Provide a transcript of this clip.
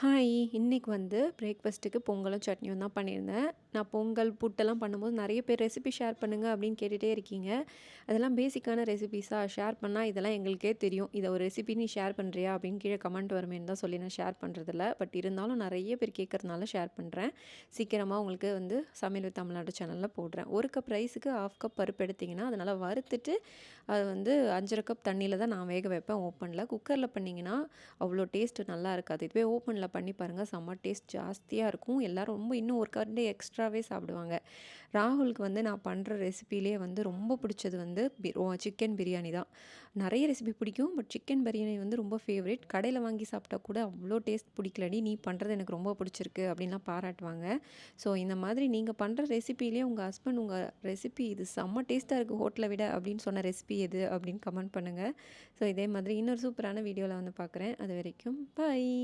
Hi இன்றைக்கி வந்து பிரேக்ஃபாஸ்ட்டுக்கு பொங்கலும் சட்னியும் தான் பண்ணியிருந்தேன். நான் பொங்கல் புட்டெல்லாம் பண்ணும்போது நிறைய பேர் ரெசிபி ஷேர் பண்ணுங்கள் அப்படின்னு கேட்டுகிட்டே இருக்கீங்க. அதெல்லாம் பேசிக்கான ரெசிபிஸாக ஷேர் பண்ணால் இதெல்லாம் எங்களுக்கே தெரியும். இதை ஒரு ரெசிபி நீ ஷேர் பண்ணுறியா அப்படின்னு கீழே கமெண்ட் வருமேன்னு தான் சொல்லி நான் ஷேர் பண்ணுறதில்ல பட் இருந்தாலும் நிறைய பேர் கேட்குறதுனால ஷேர் பண்ணுறேன் சீக்கிரமாக உங்களுக்கு வந்து சமையல் வித் தமிழ்நாடு சேனலில் போடுறேன். ஒரு கப் ரைஸுக்கு ஆஃப் கப் பருப்பு எடுத்திங்கன்னா அதனால் வறுத்துட்டு அது வந்து அஞ்சரை கப் தண்ணியில் தான் நான் வேக வைப்பேன் ஓப்பனில் குக்கரில் பண்ணிங்கன்னா அவ்வளோ டேஸ்ட்டு நல்லா இருக்காது. இதுவே ஓப்பனில் பண்ணி பாருங்கள் செம்ம டேஸ்ட் ஜாஸ்தியாக இருக்கும். எல்லோரும் ரொம்ப இன்னும் ஒரு கண்டே எக்ஸ்ட்ராவே சாப்பிடுவாங்க. ராகுலுக்கு வந்து நான் பண்ணுற ரெசிபிலே வந்து ரொம்ப பிடிச்சது வந்து சிக்கன் பிரியாணி தான். நிறைய ரெசிபி பிடிக்கும் பட் சிக்கன் பிரியாணி வந்து ரொம்ப ஃபேவரேட் கடையில் வாங்கி சாப்பிட்டா கூட அவ்வளோ டேஸ்ட் பிடிக்கலடி. நீ பண்ணுறது எனக்கு ரொம்ப பிடிச்சிருக்கு அப்படின்லாம் பாராட்டுவாங்க. ஸோ இந்த மாதிரி நீங்கள் பண்ணுற ரெசிபிலே உங்கள் ஹஸ்பண்ட் உங்கள் ரெசிபி இது செம்ம டேஸ்ட்டாக இருக்குது ஹோட்டலை விட அப்படின்னு சொன்ன ரெசிபி எது அப்படின்னு கமெண்ட் பண்ணுங்கள் ஸோ இதே மாதிரி இன்னொரு சூப்பரான வீடியோவில் வந்து பார்க்குறேன். அது வரைக்கும் பாய்